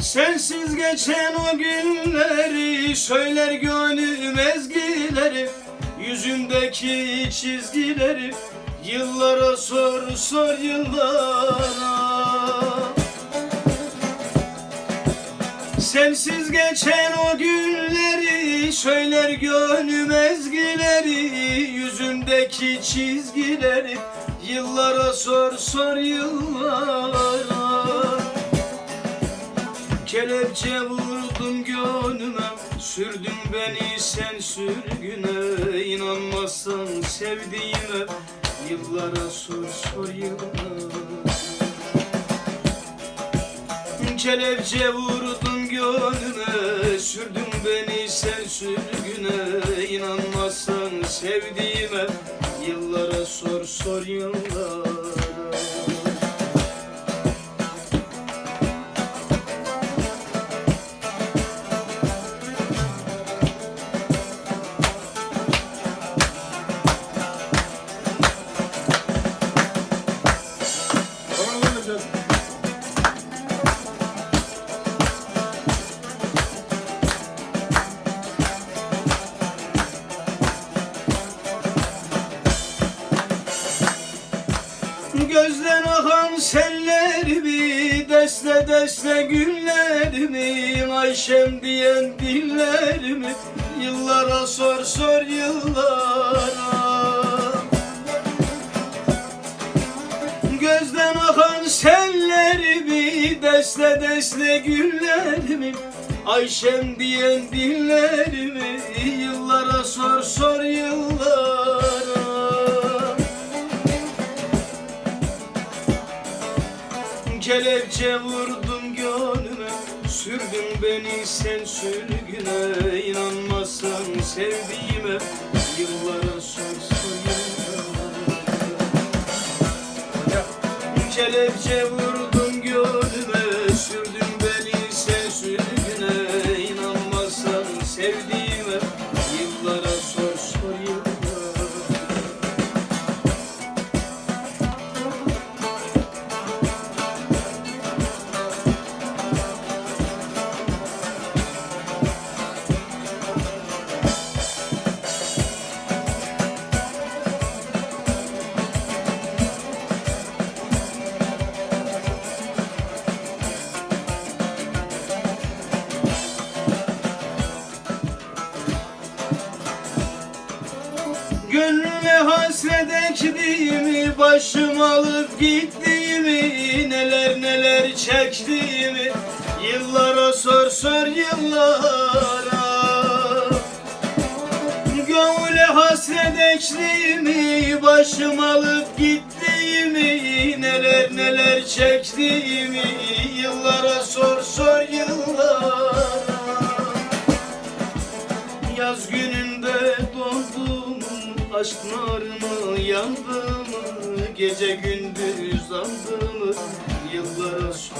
Sensiz geçen o günleri Söyler gönlüm ezgileri Yüzümdeki çizgileri Yıllara sor sor yıllara. Sensiz geçen o günleri Söyler gönlüm ezgileri Yüzümdeki çizgileri Yıllara sor sor yıllara Kelepçe vurdun gönlüme Sürdün beni sen sürgüne. İnanmazsan sevdiğime Yıllara sor sor yıllara. Kelepçe vurdun gönlüme Sürdün beni sen sürgüne. İnanmazsan sevdiğime Yıllara sor sor yıllara Gözden akan sellerimi Desle desle günlerimi Ayşem diyen dillerimi Yıllara sor sor yıllara. Gözden akan sellerimi Desle desle günlerimi Ayşem diyen dillerimi Yıllara sor sor yıllara Kelepçe vurdun gönlüme. Sürdün beni sen sürgüne. İnanmazsan sevdiğime. Yıllara sor yıllara Kelepçe vurdun Gönlüme hasret ektiğimi Başım alıp gittiğimi Neler neler çektiğimi Yıllara sor sor yıllara. Gönlüme hasret ektiğimi Başım alıp gittiğimi Neler neler çektiğimi Yıllara sor sor yıllara. Yaz gününde doğdum Aşk narına yandım Gece gündüz andım Yıllara sor